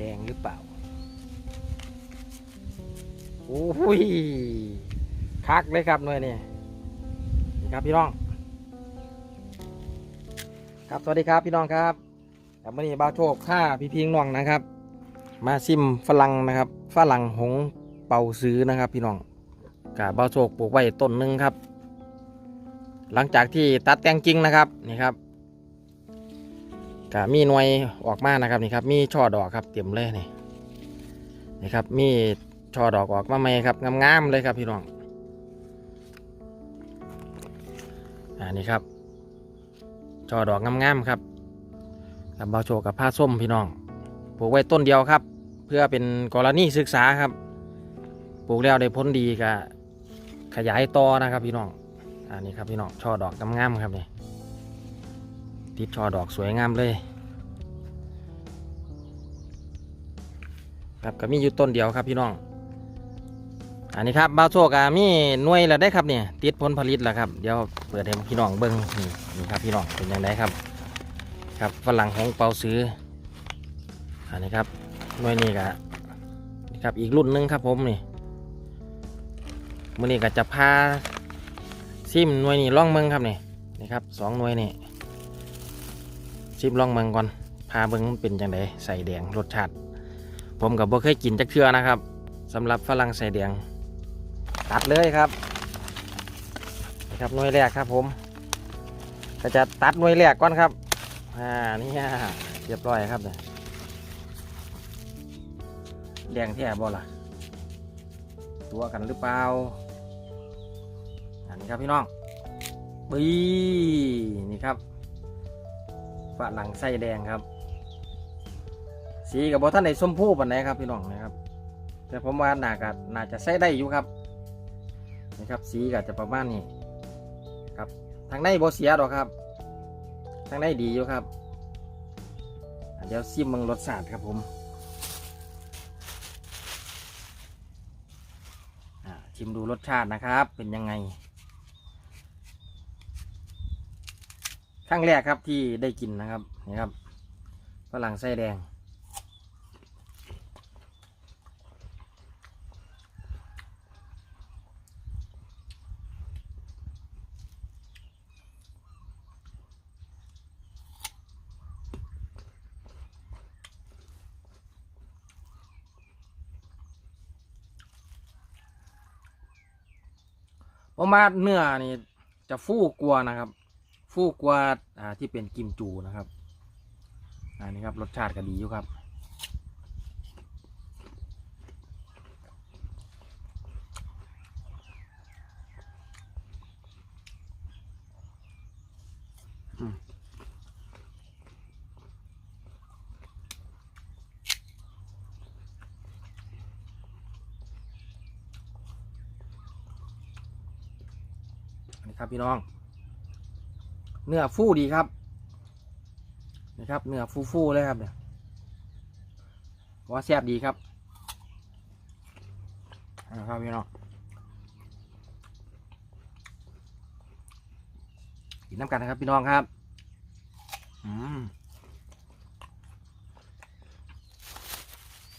แดงหรือเปล่า โอ้ยคักเลยครับหน่วยนี่นี่ครับพี่น้อง ครับสวัสดีครับพี่น้องครับกับมื่อนี้บ้าโชคข้าพี่พิงน้องนะครับ มาซิมฝรั่งนะครับฝรั่งหงเป่าซื้อนะครับ พี่น้องกับบ้าโชคปลูกไว้ต้นหนึ่งครับ หลังจากที่ตัดแต่งจริงนะครับนี่ครับ ก็มีหน่วยออกมานะครับนี่ครับ มีช่อดอกครับเต็มเลยนี่นี่ครับ มีช่อดอกออกมาใหมครับงามๆเลยครับพี่น้องอ่านี่ครับช่อดอกงามๆครับกับเบาโชกับผ้าส้มพี่น้องปลูกไว้ต้นเดียวครับ เพื่อเป็นกรณีศึกษาครับปลูกแล้วได้ผลดีก็ขยายต่อนะครับพี่น้องอันนี้ครับพี่น้องช่อดอกงามๆครับนี่ ติดช่อดอกสวยงามเลยครับก็มีอยู่ต้นเดียวครับพี่น้อง อันนี้ครับบาโชกามีหน่วยแล้วได้ครับเนี่ยติดผลผลิตแล้วครับเดี๋ยวเปิดให้พี่น้องเบิ้งนี่นี่ครับพี่น้องเป็นยังไงครับ ครับฝรั่งของเปาซื้อ อันนี้ครับหน่วยนี้ก็นี่ครับอีกรุ่นหนึงครับผมนี่มื่อนี้ก็จะพาซิมหน่วยนี้ล่องเมืองครับนี่นี่ครับสองหน่วยนี่ ซิมลองเมืองก่อนพาเบิ้งมันเป็นจังไดใส่แดงรสชาติผมกับบ่เคยกินจักเทื่อนะครับสำหรับฝรั่งใส่แดง ตัดเลยครับนะครับหน่วยแรกครับผมก็จะตัดหน่วยแรกก่อนครับอ่านี่เรียบร้อยครับเนี่ยแดงแท้บ่ล่ะ ตัวกันหรือเปล่าอันนี้ครับพี่น้องบีนี่ครับ ฝรั่งไส้แดงครับ สีกับบท่านในส้มผู้ปันไหนครับพี่น้องนะครับ แต่ผมว่าน่าจะน่าจะใช้ได้อยู่ครับนะครับสีก็จะประมาณนี้ครับทางในโบเสียดอกครับ ทางในดีอยู่ครับเดี๋ยวซิมมึงรสชาติครับผมชิมดูรสชาตินะครับ เป็นยังไง ครั้งแรกครับที่ได้กินนะครับนี่ครับฝรั่งไส้แดงผมว่าเนื้อนี่จะฟูกว่านะครับ ฟูกว่าอ่าที่เป็นกิมจูนะครับอันนี้ครับรสชาติก็ดีอยู่ครับ อันนี้ครับพี่น้อง เนื้อฟูดีครับนี่ครับเนื้อฟูฟูๆเลยครับเนี่ยว่าแซ่บดีครับนะครับพี่น้องกินน้ำกันนะครับพี่น้องครับอืม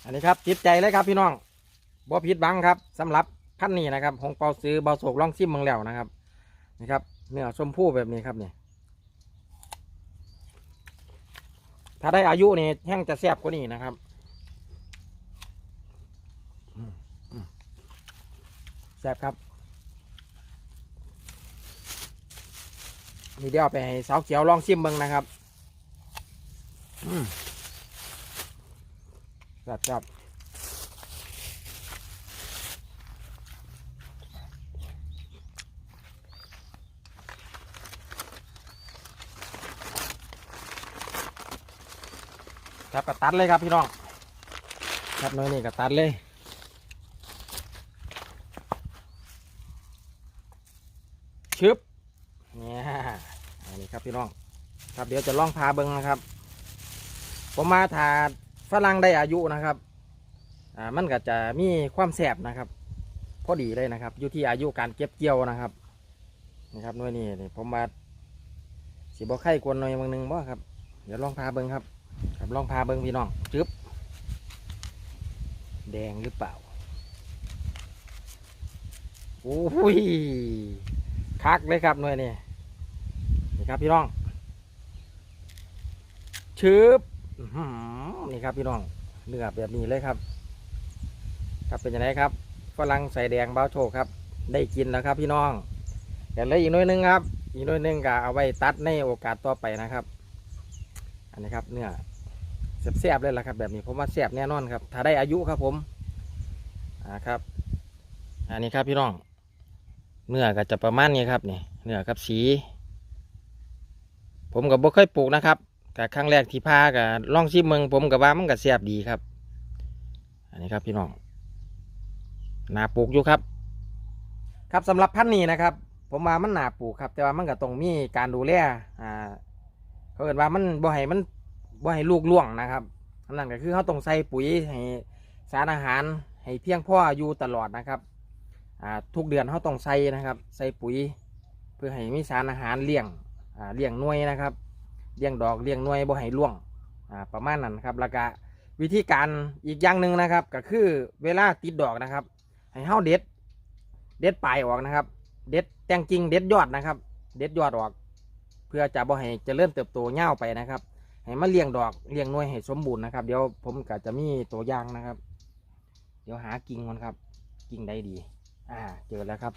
อันนี้ครับจิตใจเลยครับพี่น้องบ่ผิดบังครับสำหรับพันนี้นะครับของเปาซื้อเบาโศกล่องซิมเมืองแล้วนะครับนี่ครับเนื้อชมพู่แบบนี้ครับเนี่ย ถ้าได้อายุนี่แห้งจะแซ่บกว่านี้นะครับแซ่บครับ นี่เดี๋ยวไปให้สาวเขียวลองชิมเบิ้งนะครับอืมแซ่บครับ ครับก็ตัดเลยครับพี่น้องครับน้อยนี่ก็ตัดเลยชึบเนี่ยอันนี้ครับพี่น้อง ครับเดี๋ยวจะลองพาเบิ้งนะครับ ผมมาถาฝรั่งได้อายุนะครับ อ่ามันก็จะมีความแสบนะครับ พอดีเลยนะครับอยู่ที่อายุการเก็บเกี่ยวนะครับนี่ครับน่วยนี้นี่ผมมาสีบอไข่กวนหน่อยบางหนึงบ่ครับ เดี๋ยวลองพาเบิ้งครับ ครับลองพาเบิ้งพี่น้องจึ๊บแดงหรือเปล่าโอ้ยคักเลยครับหน่วยนี่นี่ครับพี่น้องชืบนี่ครับพี่น้องเนื้อแบบนี้เลยครับ ครับเป็นยังไงครับฝรั่งใส่แดงเบ้าโชคครับ ได้กินแล้วครับพี่น้องเดี๋ยวเลยอีกหน่วยหนึงครับ อีกหน่วยหนึงก็เอาไว้ตัดในโอกาสต่อไปนะครับ อันนี้ครับเนื้อ แซ่บๆเลยล่ะครับ แบบนี้ผมว่าแซ่บแน่นอนครับ ถ้าได้อายุครับผมอ่าครับ อันนี้ครับพี่น้อง เนื้อก็จะประมาณนี้ครับนี่เนื้อกับสี ผมกับบ่เคยปลูกนะครับกับครั้งแรกที่พากับล่องชิมเมืองผมกับว่ามันก็แซ่บดีครับ อันนี้ครับพี่น้องนาปลูกอยู่ครับ ครับสำหรับพันธุ์นี้นะครับ ผมว่ามันหนาปลูกครับ แต่ว่ามันก็ต้องมีการดูแลอ่าเขาเกิดว่ามันบ่ให้มัน บ่ให้ลูกล่วงนะครับอันนั่นก็คือเขาต้องใส่ปุ๋ยให้สารอาหารให้เพียงพออยู่ตลอดนะครับทุกเดือนเขาต้องใส่นะครับ ใส่ปุ๋ย เพื่อให้มีสารอาหารเลี้ยงเลี้ยงน่วยนะครับเลี้ยงดอกเลี้ยงน่วยบ่ให้ล่วงประมาณนั้นครับแล้วก็วิธีการอีกอย่างหนึ่งนะครับ ก็คือเวลาติดดอกนะครับ ให้เฮาเด็ด เด็ดปลายออกนะครับ เด็ดแตงจริงเด็ดยอดนะครับ เด็ดยอดออก เพื่อจะบ่ให้เจริญเติบโตเง่าวไปนะครับ ให้มาเลี้ยงดอกเลี้ยงหน่วยให้สมบูรณ์นะครับ เดี๋ยวผมก็จะมีตัวอย่างนะครับ เดี๋ยวหากิ่งมันครับ กิ่งใดดี อ่า เจอแล้วครับ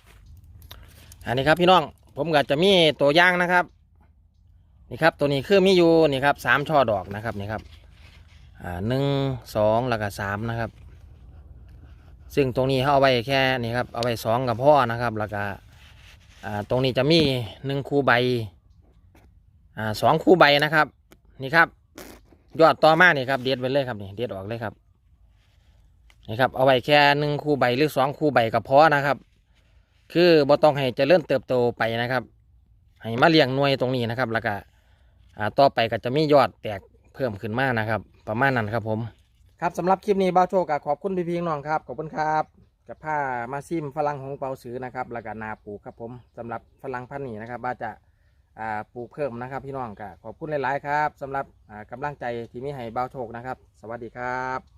อันนี้ครับพี่น้องผมก็จะมีตัวอย่างนะครับ นี่ครับตัวนี้คือมีอยู่นี่ครับสามช่อดอกนะครับนี่ครับ อ่าหนึ่งสองแล้วก็สามนะครับ ซึ่งตรงนี้เขาเอาไว้แค่นี่ครับเอาไว้สองกับพ่อนะครับแล้วก็อ่าตรงนี้จะมีหนึ่งคู่ใบอ่าสองคู่ใบนะครับ นี่ครับ ยอดต่อมานี่ครับเด็ดไปเลยครับนี่เด็ดออกเลยครับนี่ครับเอาไว้แค่หนึ่งคู่ใบหรือสองคู่ใบกับพ่อนะครับ คือบ่ต้องให้เจริญเติบโตไปนะครับ ให้มาเลี้ยงหน่วยตรงนี้นะครับ แล้วก็ต่อไปก็จะมียอดแตกเพิ่มขึ้นมากนะครับ ประมาณนั้นครับผม ครับสำหรับคลิปนี้บ้าโชคก็ขอบคุณพี่พี่น้องครับขอบคุณครับกับผ้ามาซิมฝรั่งหงเปาซื้อนะครับแล้วก็นาปูครับผมสำหรับฝรั่งพันนี้นะครับบ้าจะ ปลูกเพิ่มนะครับพี่น้องก็ขอบคุณหลาย ๆ ครับสำหรับอ่ากำลังใจที่มีให้เบาโชคนะครับ สวัสดีครับ